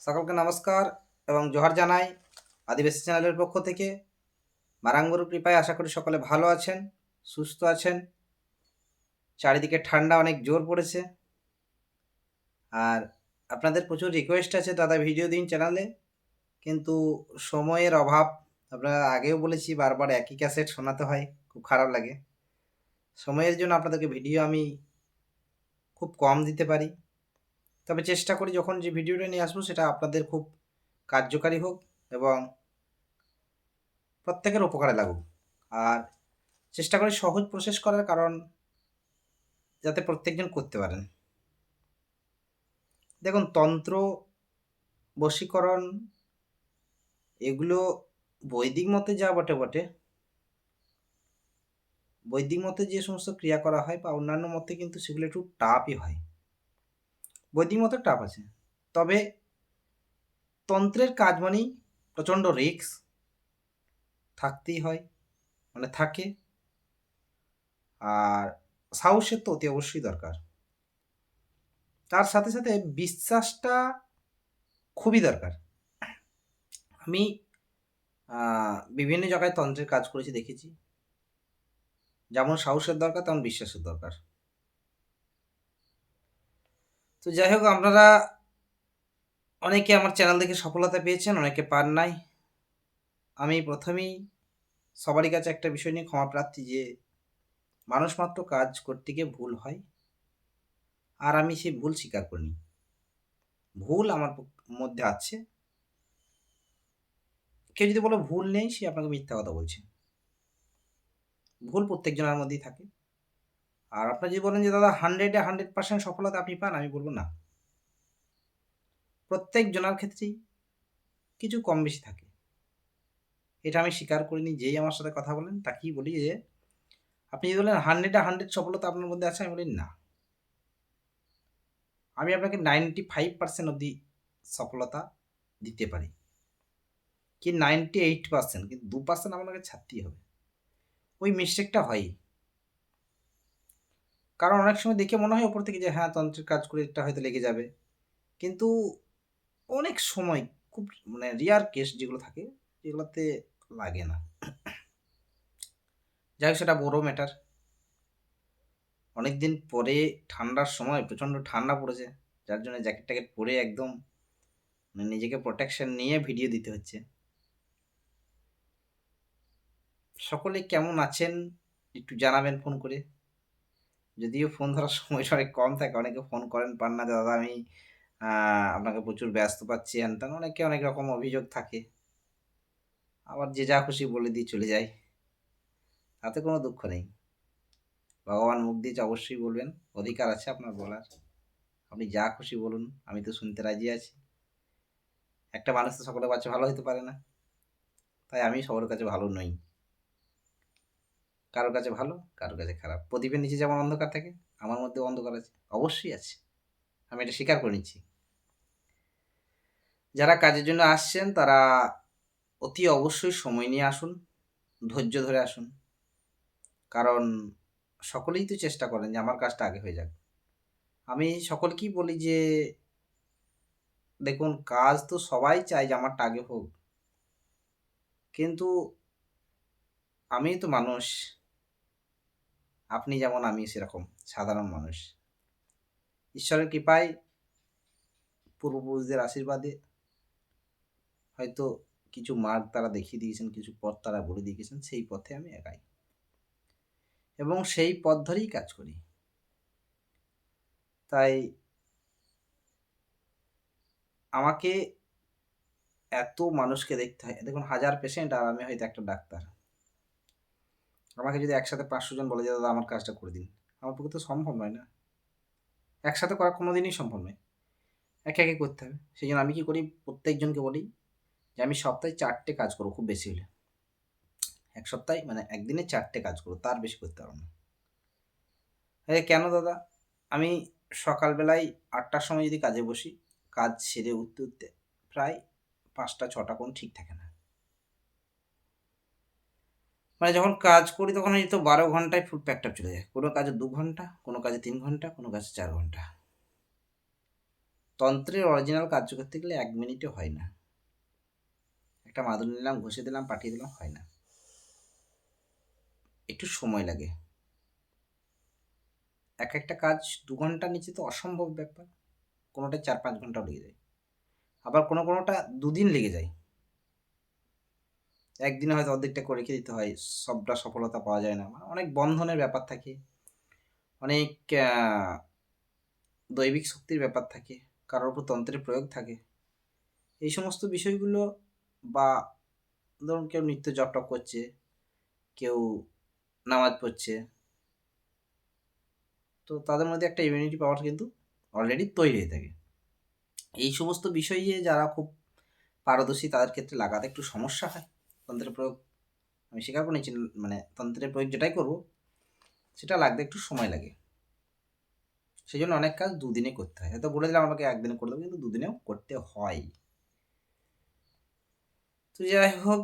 সকলকে নমস্কার এবং জোহার জানাই আদিবাসী চ্যানেলের পক্ষ থেকে। মারাঙ্গুর কৃপায় আশা করি সকলে ভালো আছেন, সুস্থ আছেন। চারিদিকে ঠান্ডা, অনেক জোর পড়েছে। আর আপনাদের প্রচুর রিকোয়েস্ট আছে দাদা ভিডিও দিন চ্যানেলে কিন্তু সময়ের অভাব, আপনারা আগেও বলেছি, বারবার একই ক্যাসেট শোনাতে হয়, খুব খারাপ লাগে। সময়ের জন্য আপনাদেরকে ভিডিও আমি খুব কম দিতে পারি। তবে চেষ্টা করি যখন যে ভিডিওটা নিয়ে আসব সেটা আপনাদের খুব কার্যকারী হোক এবং প্রত্যেকের উপকারে লাগুক। আর চেষ্টা করি সহজ প্রসেস করার কারণ যাতে প্রত্যেকজন করতে পারেন। দেখুন, তন্ত্র, বশীকরণ এগুলো বৈদিক মতে যা বটে বটে। বৈদিক মতে যে সমস্ত ক্রিয়া করা হয় বা অন্যান্য মতে কিন্তু সেগুলো একটু টাফই হয়। বৈদিক মতে টাফ আছে। তবে তন্ত্রের কাজ মানেই প্রচণ্ড রিস্ক থাকতেই হয় মানে থাকে। আর সাহসের তো অতি অবশ্যই দরকার। তার সাথে সাথে বিশ্বাসটা খুবই দরকার। আমি বিভিন্ন জায়গায় তন্ত্রের কাজ করেছি, দেখেছি। যেমন সাহসের দরকার, তেমন বিশ্বাসের দরকার। তো যাই হোক, আপনারা অনেকে আমার চ্যানেল দেখে সফলতা পেয়েছেন, অনেকে পান নাই। আমি প্রথমেই সবারই কাছে একটা বিষয় নিয়ে ক্ষমা প্রার্থী যে, মানুষ মাত্র কাজ করতে গিয়ে ভুল হয়, আর আমি সেই ভুল স্বীকার করিনি। ভুল আমার মধ্যে আছে। কেউ যদি বলো ভুল নেই, সে আপনাকে মিথ্যা কথা বলছে। ভুল প্রত্যেকজনের মধ্যেই থাকে। আর আপনার যদি বলেন যে, দাদা হান্ড্রেডে হান্ড্রেড পার্সেন্ট সফলতা আপনি পান, আমি বলব না। প্রত্যেক জনের ক্ষেত্রেই কিছু কম বেশি থাকে। এটা আমি স্বীকার করিনি, যেই আমার সাথে কথা বলেন, তাকেই বলি যে, আপনি যদি বলেন হান্ড্রেডে হান্ড্রেড সফলতা আপনার মধ্যে আছে, আমি বলি না। আমি আপনাকে নাইনটি ফাইভ পার্সেন্ট অবধি সফলতা দিতে পারি। কি নাইনটি এইট পার্সেন্ট কিন্তু দু পার্সেন্ট আপনাকে ছাড়তেই হবে। ওই মিস্টেকটা হয় কারণ অনেক সময় দেখে মনে হয় ওপর থেকে যে হ্যাঁ তন্ত্রের কাজ করে এটা হয়তো লেগে যাবে। কিন্তু অনেক সময় খুব মানে রিয়ার কেস যেগুলো থাকে, যেগুলোতে লাগে না। যাই হোক, সেটা বড় ম্যাটার অনেকদিন পরে ঠান্ডার সময়, প্রচণ্ড ঠান্ডা পড়েছে, যার জন্য জ্যাকেট ট্যাকেট পরে একদম মানে নিজেকে প্রোটেকশন নিয়ে ভিডিও দিতে হচ্ছে। সকলে কেমন আছেন, একটু জানাবেন ফোন করে। যদিও ফোন ধরার সময়টা অনেক কম থাকে, অনেকে ফোন করেন, পান না। দাদা, আমি আপনাকে প্রচুর ব্যস্ত পাচ্ছি হ্যান অনেকে অনেক রকম অভিযোগ থাকে। আবার যে যা খুশি বলে দিয়ে চলে যায়। তাতে কোনো দুঃখ নেই। ভগবান মুখ দিয়েছে অবশ্যই বলবেন, অধিকার আছে আপনার বলার। আপনি যা খুশি বলুন, আমি তো শুনতে রাজি আছি। একটা মানুষ তো সকলের কাছে ভালো হতে পারে না। তাই আমি সবার কাছে ভালো নই। কারোর কাছে ভালো, কারোর কাছে খারাপ। প্রদীপের নিচে যেমন অন্ধকার থাকে, আমার মধ্যে অন্ধকার আছে। অবশ্যই আছে। আমি এটা স্বীকার করে নিচ্ছি। যারা কাজের জন্য আসছেন, তারা অতি অবশ্যই সময় নিয়ে আসুন, ধৈর্য ধরে আসুন। কারণ সকলেই তো চেষ্টা করেন যে আমার কাজটা আগে হয়ে যাক। আমি সকলকেই বলি যে, দেখুন, কাজ তো সবাই চায় যে আমারটা আগে হোক। কিন্তু আমি তো মানুষ আপনি যেমন আমি সেরকম সাধারণ মানুষ। ঈশ্বরের কৃপায় পূর্বপুরুষদের আশীর্বাদে হয়তো কিছু মার্গ তারা দেখিয়ে দিয়েছেন, কিছু পথ তারা বলে দিয়েছেন, সেই পথে আমি একাই। এবং সেই পথ ধরেই কাজ করি। তাই আমাকে এত মানুষকে দেখতে হয়। দেখুন, হাজার পেশেন্ট আর আমি হয়তো একটা ডাক্তার। আমাকে যদি একসাথে পাঁচশো জন বলে যে, দাদা, আমার কাজটা করে দিন। আমার পক্ষে তো সম্ভব নয় না। একসাথে করা কোনো দিনই সম্ভব নয়। একে একে করতে হবে। সেই জন্য আমি কী করি, প্রত্যেকজনকে বলি যে, আমি সপ্তাহে চারটে কাজ করব, খুব বেশি হলে। এক সপ্তাহে মানে একদিনে চারটে কাজ করব, তার বেশি করতে পারব না। আরে কেন দাদা? আমি সকালবেলায় আটটার সময় যদি কাজে বসি, কাজ সেরে উঠতে উঠতে প্রায় পাঁচটা, ছটা কোন ঠিক থাকে না। মানে যখন কাজ করি তখন হয়তো বারো ঘন্টায় ফুল প্যাকটা চলে যায়। কোনো কাজে দু ঘণ্টা, কোনো কাজে তিন ঘণ্টা, কোনো কাজে চার ঘণ্টা। তন্ত্রের অরিজিনাল কার্য করতে গেলে এক মিনিটে হয় না। একটা মাদুর নিলাম, ঘষে দিলাম, পাঠিয়ে দিলাম, হয় না। একটু সময় লাগে। এক একটা কাজ দু ঘণ্টার নিচে তো অসম্ভব ব্যাপার। কোনোটা চার পাঁচ ঘন্টাও লেগে যায়। আবার কোনো কোনোটা দুদিন লেগে যায়। একদিনে হয়তো অর্ধেকটা করে রেখে দিতে হয়, সবটা সফলতা পাওয়া যায় না। মানে অনেক বন্ধনের ব্যাপার থাকে, অনেক দৈবিক শক্তির ব্যাপার থাকে, কারোর উপর তন্ত্রের প্রয়োগ থাকে। এই সমস্ত বিষয়গুলো বা ধরুন কেউ নিত্য জপ টপ করছে, কেউ নামাজ পড়ছে, তো তাদের মধ্যে একটা ইমিউনিটি পাওয়ার কিন্তু অলরেডি তৈরি হয়ে থাকে। এই সমস্ত বিষয়ে যারা খুব পারদর্শী তাদের ক্ষেত্রে লাগাতে একটু সমস্যা হয়। তন্ত্রের প্রয়োগ আমি স্বীকার করে নিচ্ছি মানে তন্ত্রের প্রয়োগ যেটাই করব, সেটা লাগতে একটু সময় লাগে। সেই জন্য অনেক কাজ দুদিনে করতে হয়। হয়তো বলে দিলাম আমাকে একদিনে করে দেবো কিন্তু দুদিনেও করতে হয়। তো যাই হোক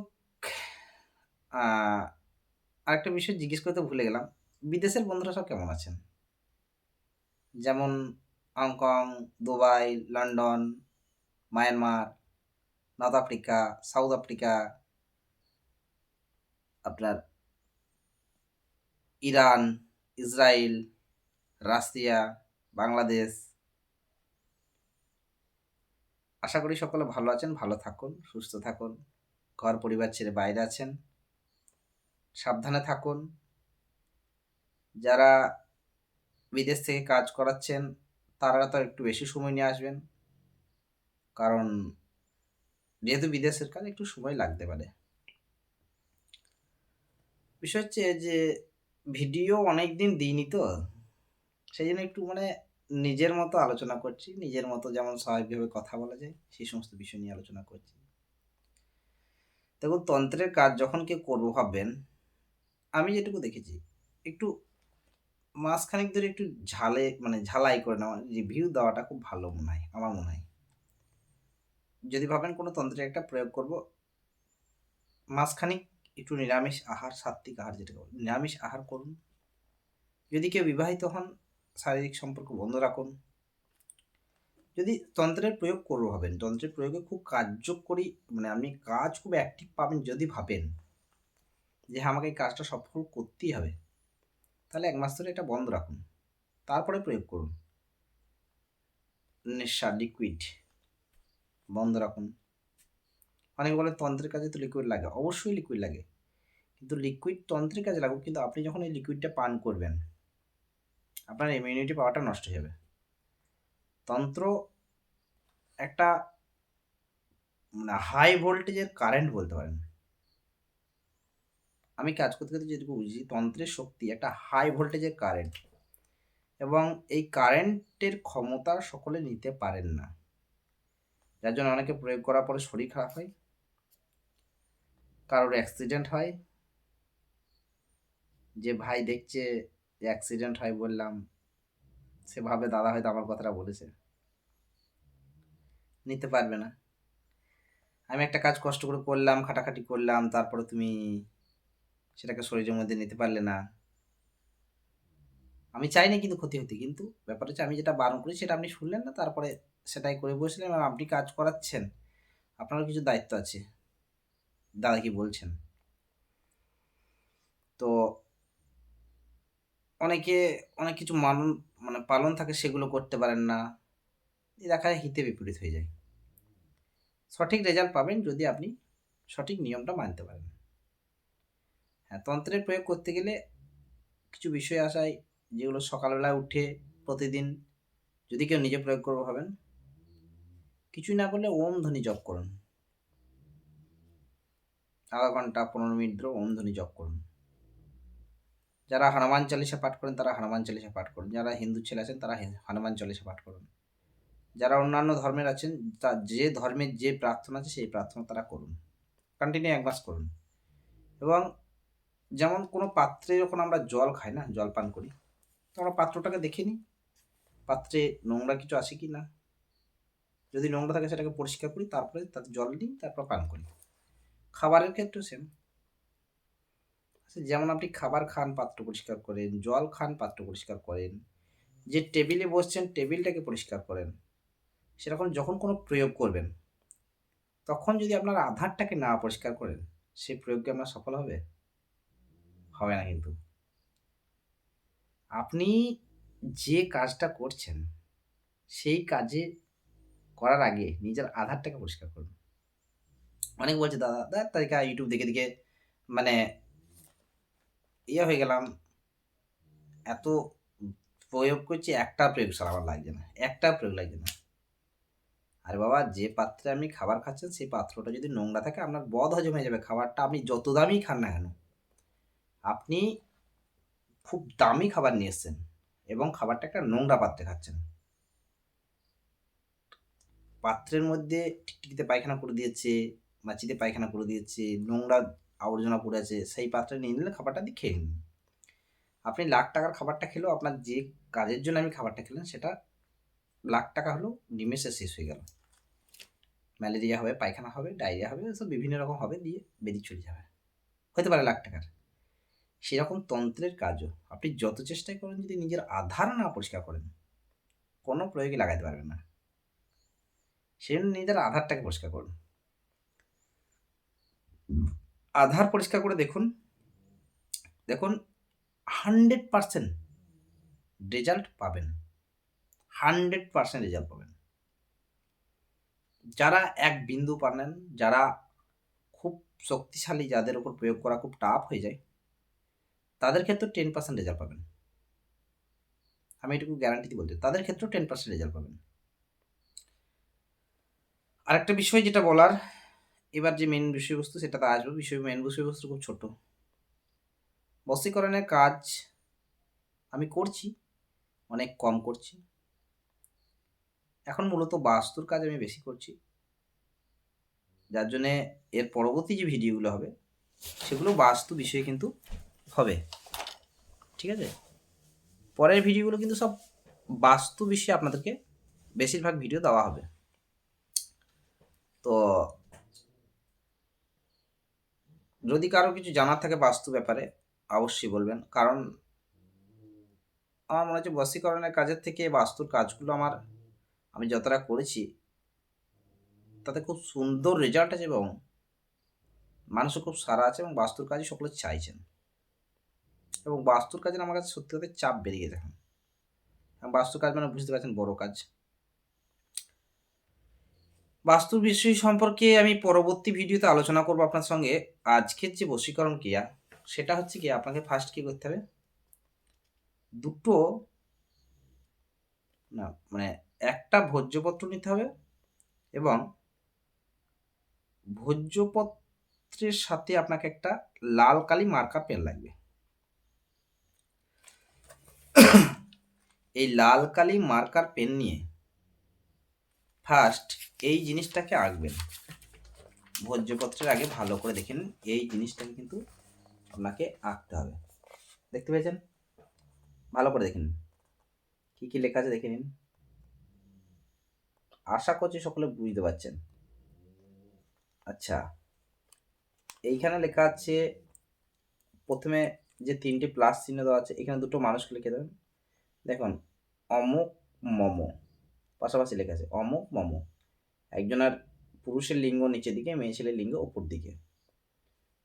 আরেকটা বিষয় জিজ্ঞেস করতে ভুলে গেলাম। বিদেশের বন্ধুরা সব কেমন আছেন? যেমন Hong Kong, Dubai, London, Myanmar, North Africa, South Africa আপনার ইরান ইসরায়েল রাশিয়া, বাংলাদেশ। আশা করি সকলে ভালো আছেন, ভালো থাকুন, সুস্থ থাকুন, ঘর পরিবার ছেড়ে বাইরে আছেন। সাবধানে থাকুন। যারা বিদেশ থেকে কাজ করাচ্ছেন, তারা তো একটু বেশি সময় নিয়ে আসবেন। কারণ, যেহেতু বিদেশের কাজ একটু সময় লাগতে পারে। বিষয় হচ্ছে যে, ভিডিও অনেক দিন দিইনি তো। সেই জন্য একটু মানে নিজের মতো আলোচনা করছি, নিজের মতো যেমন স্বাভাবিকভাবে কথা বলা যায়, সেই সমস্ত বিষয় নিয়ে আলোচনা করছি। দেখুন, তন্ত্রের কাজ যখন কেউ করব ভাববেন, আমি যেটুকু দেখেছি, একটু মাসখানেক ধরে একটু ঝালে মানে ঝালাই করে নেওয়া রিভিউ দেওয়াটা খুব ভালো মনে হয়, আমার মনে হয়। যদি ভাবেন কোনো তন্ত্রের একটা প্রয়োগ করব মাসখানিক একটু নিরামিষ আহার সাত্বিক আহার যেটা নিরামিষ আহার করুন। যদি কেউ বিবাহিত হন, শারীরিক সম্পর্ক বন্ধ রাখুন। যদি তন্ত্রের প্রয়োগ করব ভাবেন, তন্ত্রের প্রয়োগে খুব কার্যকরী মানে আপনি কাজ খুব অ্যাক্টিভ পাবেন যদি ভাবেন যে হ্যাঁ আমাকে এই কাজটা সফল করতেই হবে। তাহলে এক মাস ধরে এটা বন্ধ রাখুন। তারপরে প্রয়োগ করুন। নেশা লিকুইড বন্ধ রাখুন। অনেকে বলে, তন্ত্রের কাজে তো লিকুইড লাগে। অবশ্যই লিকুইড লাগে। কিন্তু লিকুইড তন্ত্রের কাজে লাগুক, কিন্তু আপনি যখন এই লিকুইডটা পান করবেন, আপনার ইমিউনিটি পাওয়ারটা নষ্ট হয়ে যাবে। তন্ত্র একটা মানে হাই ভোল্টেজের কারেন্ট বলতে পারেন। আমি কাজ করতে করতে যেটুকু বুঝি তন্ত্রের শক্তি একটা হাই ভোল্টেজের কারেন্ট এবং এই কারেন্টের ক্ষমতা সকলে নিতে পারেন না। যার জন্য অনেকে প্রয়োগ করার পরে শরীর খারাপ হয়। কারোর অ্যাক্সিডেন্ট হয়। যে ভাই দেখছে অ্যাক্সিডেন্ট হয় বললাম সে ভাবে দাদা হয়তো আমার কথাটা বলেছে। নিতে পারবে না। আমি একটা কাজ কষ্ট করে করলাম, খাটাখাটি করলাম, তারপরে তুমি সেটাকে শরীরের মধ্যে নিতে পারলে না। আমি চাই না কিন্তু ক্ষতি হতে, কিন্তু ব্যাপার হচ্ছে আমি যেটা বারণ করি সেটা আপনি শুনলেন না, তারপরে সেটাই করে বসলেন। আপনি কাজ করাচ্ছেন, আপনারও কিছু দায়িত্ব আছে। দাদা কি বলছেন? তো অনেকে, অনেক কিছু মানন মানে পালন থাকে সেগুলো করতে পারেন না। এই দেখা যায় হিতে বিপরীত হয়ে যায়। সঠিক রেজাল্ট পাবেন যদি আপনি সঠিক নিয়মটা মানতে পারেন। হ্যাঁ তন্ত্রের প্রয়োগ করতে গেলে কিছু বিষয় আসায় যেগুলো সকালবেলা উঠে প্রতিদিন যদি কেউ নিজে প্রয়োগ করব ভাবেন কিছুই না করলে ওম ধ্বনি জপ করুন। আধা ঘণ্টা, পনেরো মিনিট ধরে ওম ধ্বনি জপ করুন। যারা হনুমান চালিসা পাঠ করেন, তারা হনুমান চালিসা পাঠ করুন। যারা হিন্দু ছেলে আছেন, তারা হনুমান চালিসা পাঠ করুন। যারা অন্যান্য ধর্মের আছেন, তা যে ধর্মের যে প্রার্থনা আছে, সেই প্রার্থনা তারা করুন। কন্টিনিউ এক মাস করুন। এবং যেমন কোনো পাত্রে যখন আমরা জল খাই না, জল পান করি, তো আমরা পাত্রটাকে দেখে নিই, পাত্রে নোংরা কিছু আছে কি না। যদি নোংরা থাকে, সেটাকে পরিষ্কার করি, তারপরে তাতে জল দিই তারপর পান করি। খাবারের ক্ষেত্রেও সেম যেমন আপনি খাবার খান, পাত্র পরিষ্কার করেন, জল খান, পাত্র পরিষ্কার করেন, যে টেবিলে বসছেন টেবিলটাকে পরিষ্কার করেন, সেরকম যখন কোনো প্রয়োগ করবেন, তখন যদি আপনার আধারটাকে না পরিষ্কার করেন, সেই প্রয়োগকে আপনার সফল হবে? হবে না কিন্তু। আপনি যে কাজটা করছেন, সেই কাজে করার আগে নিজের আধারটাকে পরিষ্কার করুন। অনেক বলছে, দাদা দাদা তারিখা ইউটিউব দেখে দেখে। মানে ইয়ে হয়ে গেলাম। এত প্রয়োগ করছি, একটা প্রয়োগ সারা আমার লাগছে না, একটা প্রয়োগ লাগছে না। আরে বাবা, যে পাত্রে আপনি খাবার খাচ্ছেন, সেই পাত্রটা যদি নোংরা থাকে, আপনার বদ হজম হয়ে যাবে। খাবারটা আপনি যত দামি খান না কেন, আপনি খুব দামি খাবার নিয়ে এসছেন এবং খাবারটা একটা নোংরা পাত্রে খাচ্ছেন। পাত্রের মধ্যে টিকটিকিতে পায়খানা করে দিয়েছে মাছিতে পায়খানা করে দিয়েছে, নোংরা আবর্জনা পড়ে আছে, সেই পাত্রে নিয়ে নিলে খাবারটা দিয়ে খেয়ে নিন। আপনি লাখ টাকার খাবারটা খেলেও আপনার যে কাজের জন্য আমি খাবারটা খেলেন, সেটা লাখ টাকা হলেও নিমেষে শেষ হয়ে গেল। ম্যালেরিয়া হবে, পায়খানা হবে, ডায়রিয়া হবে, এসব বিভিন্ন রকম হবে দিয়ে বেরিয়ে চলে যাবে। হতে পারে লাখ টাকার। সেরকম তন্ত্রের কাজও। আপনি যত চেষ্টাই করেন, যদি নিজের আধার না পরিষ্কার করেন, কোনো প্রয়োগে লাগাতে পারবেন না। সেই জন্য নিজের আধারটাকে পরিষ্কার করুন। আধার পরিষ্কার করে দেখুন। দেখুন, হান্ড্রেড পারসেন্ট রেজাল্ট পাবেন। হান্ড্রেড পারসেন্ট রেজাল্ট পাবেন। যারা এক বিন্দু পারেন যারা খুব শক্তিশালী, যাদের উপর প্রয়োগ করা খুব টাফ হয়ে যায়, তাদের ক্ষেত্রে টেন পার্সেন্ট রেজাল্ট পাবেন। আমি এটুকু গ্যারান্টি দিয়ে বলতে, তাদের ক্ষেত্রেও টেন পার্সেন্ট রেজাল্ট পাবেন। আরেকটা বিষয় যেটা বলার এবার যে মেন বিষয়বস্তু সেটাতে আসবে। বিষয় মেন বিষয়বস্তু খুব ছোট। বশীকরণের কাজ আমি করছি, অনেক কম করছি। এখন মূলত বাস্তুর কাজ আমি বেশি করছি। যার জন্যে এর পরবর্তী যে ভিডিওগুলো হবে, সেগুলো বাস্তু বিষয়ে কিন্তু হবে। ঠিক আছে? পরের ভিডিওগুলো কিন্তু সব বাস্তু বিষয়ে আপনাদেরকে বেশিরভাগ ভিডিও দেওয়া হবে। তো যদি কারও কিছু জানার থাকে বাস্তু ব্যাপারে, অবশ্যই বলবেন। কারণ আমার মনে হচ্ছে বশীকরণের কাজের থেকে বাস্তুর কাজগুলো আমার, আমি যতটা করেছি, তাতে খুব সুন্দর রেজাল্ট আছে এবং মানুষও খুব সারা আছে এবং বাস্তুর কাজই সকলে চাইছেন। এবং বাস্তুর কাজের আমার কাছে সত্যি কথা চাপ বেড়ে গেছে এখন। বাস্তু কাজ মানে বুঝতে পারছেন বড় কাজ। বাস্তু বিষয় সম্পর্কে আমি পরবর্তী ভিডিওতে আলোচনা করব আপনার সঙ্গে। আজকের যে বশীকরণ ক্রিয়া, সেটা হচ্ছে কি, আপনাকে ফার্স্ট কি করতে হবে? দুটো, না মানে একটা ভোজ্যপত্র নিতে হবে এবং ভোজ্যপত্রের সাথে আপনাকে একটা লাল কালি মার্কার পেন লাগবে। এই লাল কালি মার্কার পেন নিয়ে ফার্স্ট এই জিনিসটাকে আঁকবেন। ভোজ্যপত্রের আগে ভালো করে দেখেন এই জিনিসটাকে কিন্তু আপনাকে আঁকতে হবে। দেখতে পেয়েছেন? ভালো করে দেখেন কী কী লেখা আছে দেখে নিন। আশা করছি সকলে বুঝতে পারছেন। আচ্ছা এইখানে লেখা আছে, প্রথমে যে তিনটি প্লাস চিহ্ন দেওয়া আছে, এখানে দুটো মানুষকে লিখে দেবেন। দেখুন, অমুক, মম। পাশাপাশি লেখা আছে, অমুক মম। একজনের পুরুষের লিঙ্গ নিচের দিকে, মেয়ে ছেলের লিঙ্গ ওপর দিকে।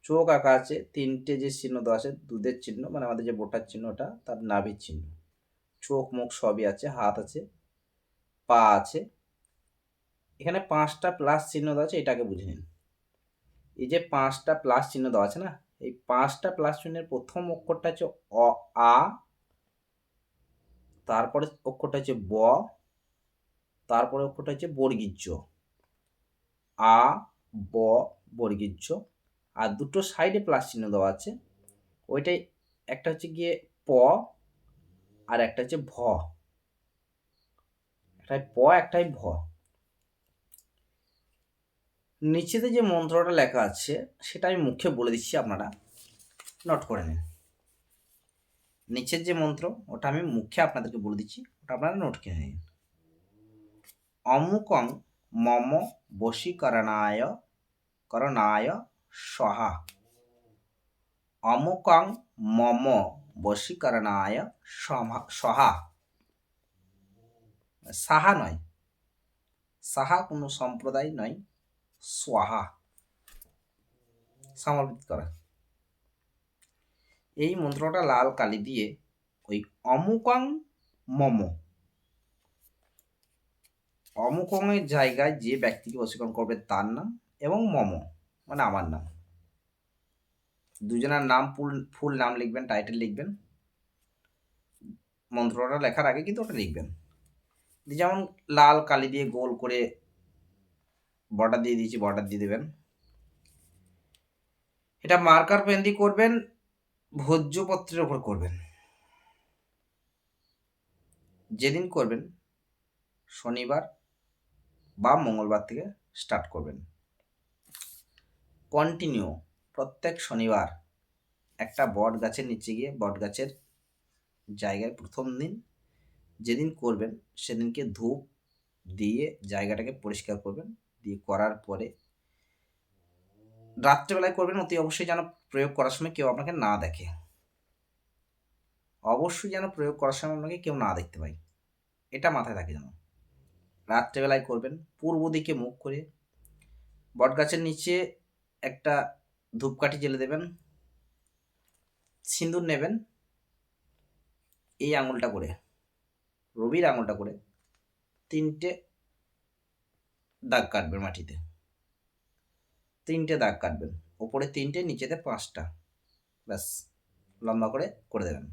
চোখ আঁকা আছে, তিনটে যে চিহ্ন দেওয়া আছে, দুধের চিহ্ন মানে আমাদের যে বোটার চিহ্ন, ওটা তার নাভির চিহ্ন। চোখ মুখ সবই আছে, হাত আছে, পা আছে। এখানে পাঁচটা প্লাস চিহ্ন দেওয়া আছে এটাকে বুঝে নিন। এই যে পাঁচটা প্লাস চিহ্ন দেওয়া আছে না, এই পাঁচটা প্লাস চিহ্নের প্রথম অক্ষরটা হচ্ছে অ, আ, তারপরে অক্ষরটা হচ্ছে ব তারপরে অক্ষরটা হচ্ছে বর্গীর্য আ, ব বর্গীর্য আর দুটো সাইডে প্লাস চিহ্ন দেওয়া আছে। ওইটাই একটা হচ্ছে গিয়ে প আর একটা হচ্ছে ভ। একটাই প, একটাই ভ। নিচেতে যে মন্ত্রটা লেখা আছে, সেটা আমি মুখে বলে দিচ্ছি, আপনারা নোট করে নিন। নিচের যে মন্ত্র, ওটা আমি মুখে আপনাদেরকে বলে দিচ্ছি, ওটা আপনারা নোট করে নিন। অমুকং মম বশীকরণায়, করণায় সহা। অমুকং মম বশীকরণায় সহা। সাহা নয়। সাহা কোনো সম্প্রদায় নয় সোহা সমর্পিত করা। এই মন্ত্রটা লাল কালি দিয়ে ওই অমুকং মম অমুকংয়ের জায়গায় যে ব্যক্তিকে বশীকরণ করবে তার নাম এবং মম মানে আমার নাম। দুজনের নাম ফুল ফুল নাম লিখবেন টাইটেল লিখবেন। মন্ত্রটা লেখার আগে কিন্তু ওটা লিখবেন। যেমন লাল কালি দিয়ে গোল করে বর্ডার দিয়ে দিয়েছি বর্ডার দিয়ে দেবেন। এটা মার্কার পেন দিয়ে করবেন, ভোজ্যপত্রের ওপর করবেন। যেদিন করবেন, শনিবার বা মঙ্গলবার থেকে স্টার্ট করবেন। কন্টিনিউ প্রত্যেক শনিবার একটা বট গাছের নিচে গিয়ে বট গাছের জায়গায় প্রথম দিন যেদিন করবেন সেদিনকে ধূপ দিয়ে জায়গাটাকে পরিষ্কার করবেন। দিয়ে করার পরে রাত্রেবেলায় করবেন, অতি অবশ্যই যেন প্রয়োগ করার সময় কেউ আপনাকে না দেখে। অবশ্যই যেন প্রয়োগ করার সময় আপনাকে কেউ না দেখতে পায়। এটা মাথায় থাকে যেন। রাত্রেবেলায় করবেন। পূর্ব দিকে মুখ করে বটগাছের নিচে একটা ধূপকাঠি জেলে দেবেন, সিঁদুর নেবেন, এই আঙুলটা করে, রবির আঙুলটা করে তিনটে দাগ কাটবেন মাটিতে। তিনটে দাগ কাটবেন, ওপরে তিনটে, নিচেতে পাঁচটা, ব্যাস, লম্বা করে করে দেবেন।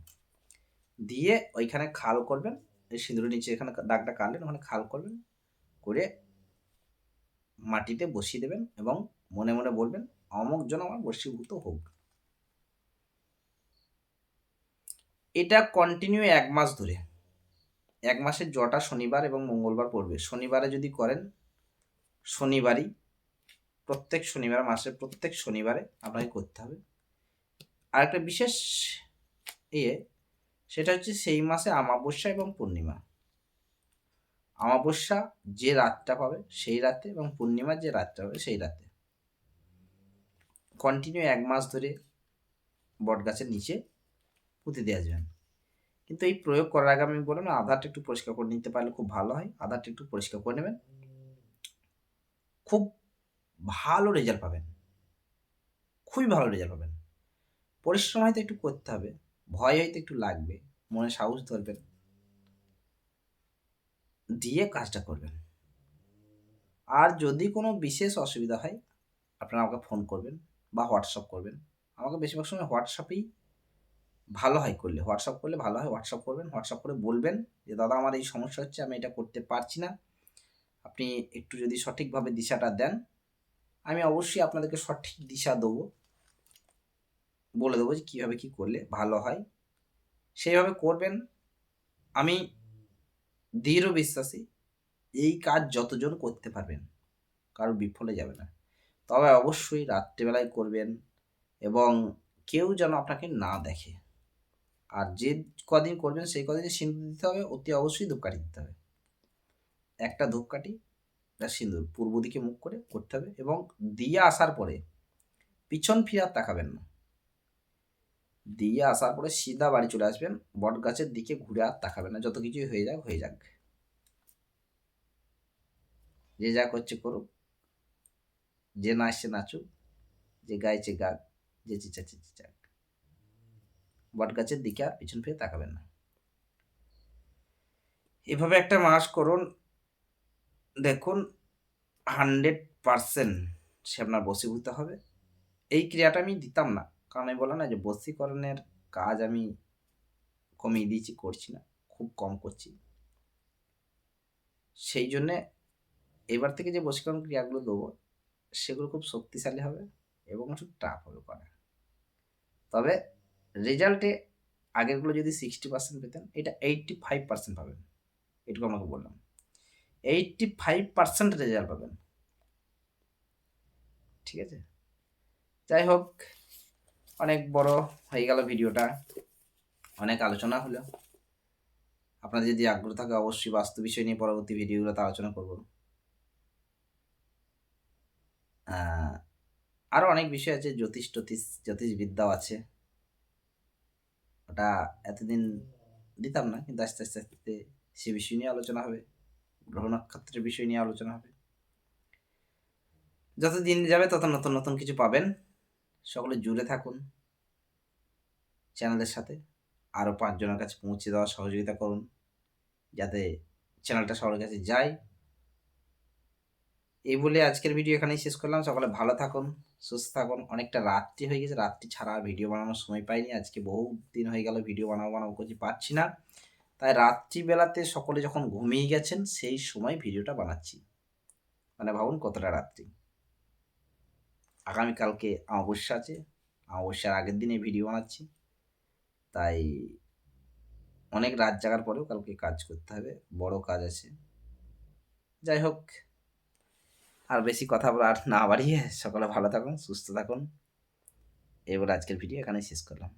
দিয়ে ওইখানে খাল করবেন সিঁদুরের নিচে এখানে দাগটা কাটলেন, ওখানে খাল করবেন করে মাটিতে বসিয়ে দেবেন এবং মনে মনে বলবেন, অমুক জন আমার বশীভূত হোক। এটা কন্টিনিউ এক মাস ধরে। এক মাসের জটা শনিবার এবং মঙ্গলবার পড়বে। শনিবারে যদি করেন, শনিবারই, প্রত্যেক শনিবার মাসের প্রত্যেক শনিবারে আপনাকে করতে হবে। আর একটা বিশেষ ইয়ে সেটা হচ্ছে সেই মাসে আমাবস্যা এবং পূর্ণিমা। আমাবস্যা যে রাতটা পাবে সেই রাতে এবং পূর্ণিমার যে রাতটা পাবে সেই রাতে। কন্টিনিউ এক মাস ধরে বট গাছের নিচে পুঁতে দিয়ে আসবেন কিন্তু এই প্রয়োগ করার আগে আমি বললাম আধারটা একটু পরিষ্কার করে নিতে পারলে খুব ভালো হয়। আধারটা একটু পরিষ্কার করে নেবেন। খুব ভালো রেজাল্ট পাবেন। খুবই ভালো রেজাল্ট পাবেন। পরিশ্রম হয়তো একটু করতে হবে। ভয় হয়তো একটু লাগবে, মনে সাহস ধরবেন। দিয়ে কাজটা করবেন। আর যদি কোনো বিশেষ অসুবিধা হয়, আপনারা আমাকে ফোন করবেন বা হোয়াটসঅ্যাপ করবেন। আমাকে বেশিরভাগ সময় হোয়াটসঅ্যাপেই ভালো হয় করলে। হোয়াটসঅ্যাপ করলে ভালো হয় হোয়াটসঅ্যাপ করবেন হোয়াটসঅ্যাপ করে বলবেন যে, দাদা, আমার এই সমস্যা হচ্ছে, আমি এটা করতে পারছি না। আপনি একটু যদি সঠিকভাবে দিশাটা দেন, আমি অবশ্যই আপনাদেরকে সঠিক দিশা দেবো। বলে দেবো যে কীভাবে কী করলে ভালো হয়। সেইভাবে করবেন। আমি দৃঢ় বিশ্বাসী, এই কাজ যতজন করতে পারবেন, কারও বিফলে যাবে না। তবে অবশ্যই রাত্রিবেলায় করবেন এবং কেউ যেন আপনাকে না দেখে। আর যে কদিন করবেন, সেই কদিনে সিঁদুর দিতে হবে, অতি অবশ্যই ধূপকাঠি দিতে হবে। একটা ধূপকাঠি একটা সিঁদুর পূর্ব দিকে মুখ করে করতে হবে এবং দিয়ে আসার পরে পিছন ফিরার তাকাবেন না। দিয়ে আসার পরে সিধা বাড়ি চলে আসবেন। বট গাছের দিকে ঘুরে আর তাকাবেন না। যত কিছুই হয়ে যাক হয়ে যাক। যে যা করছে করুক। যে নাচছে নাচুক। যে গাইছে গাক। যে চিচাচ্ছে চিচাক। বট গাছের দিকে আর পিছন ফিরে তাকাবেন না। এভাবে একটা মাস করুন। দেখুন, হান্ড্রেড পারসেন্ট সে আপনার বসীভূত হবে। এই ক্রিয়াটা আমি দিতাম না। কারণ আমি বললাম না যে বশীকরণের কাজ আমি কমিয়ে দিয়েছি, করছি না, খুব কম করছি। সেই জন্যে এবার থেকে যে বশীকরণ ক্রিয়াগুলো দেবো, সেগুলো খুব শক্তিশালী হবে এবং একটু টাফ হবে করা। তবে রেজাল্টে আগেরগুলো যদি সিক্সটি পার্সেন্ট পেতেন, এটা এইটটি ফাইভ পার্সেন্ট পাবেন। এটুকু আমাকে বললাম। এইটটি ফাইভ পার্সেন্ট রেজাল্ট পাবেন। ঠিক আছে? যাই হোক অনেক বড় হয়ে গেল ভিডিওটা। অনেক আলোচনা হলো। আপনাদের যদি আগ্রহ থাকে, অবশ্যই বাস্তু বিষয় নিয়ে পরবর্তী ভিডিওগুলোতে আলোচনা করব। আরও অনেক বিষয় আছে, জ্যোতিষ টতিষ, জ্যোতিষবিদ্যাও আছে। ওটা এতদিন দিতাম না, কিন্তু আস্তে আস্তে আস্তে সে বিষয় নিয়ে আলোচনা হবে। গ্রহ নক্ষত্রের বিষয় নিয়ে আলোচনা হবে। যত দিন যাবে, তত নতুন নতুন কিছু পাবেন। সকলে জুড়ে থাকুন চ্যানেলের সাথে। আরও পাঁচজনের কাছে পৌঁছে দেওয়ার সহযোগিতা করুন, যাতে চ্যানেলটা সবার কাছে যায়। এই বলে আজকের ভিডিও এখানেই শেষ করলাম। সকলে ভালো থাকুন, সুস্থ থাকুন। অনেকটা রাত্রি হয়ে গেছে। রাত্রি ছাড়া ভিডিও বানানোর সময় পাইনি। আজকে বহু দিন হয়ে গেল ভিডিও বানাবো বানাবো করছি পাচ্ছি না। তাই রাত্রিবেলাতে সকলে যখন ঘুমিয়ে গেছেন, সেই সময় ভিডিওটা বানাচ্ছি। মানে ভাবুন কতটা রাত্রি। আগামীকালকে অমাবস্যা আছে। অমাবস্যার আগের দিনে ভিডিও বানাচ্ছি। তাই অনেক রাত জাগার পরেও কালকে কাজ করতে হবে। বড় কাজ আছে। যাই হোক, আর বেশি কথা বলা আর না বাড়িয়ে। সকলে ভালো থাকুন, সুস্থ থাকুন। এবার আজকের ভিডিও এখানেই শেষ করলাম।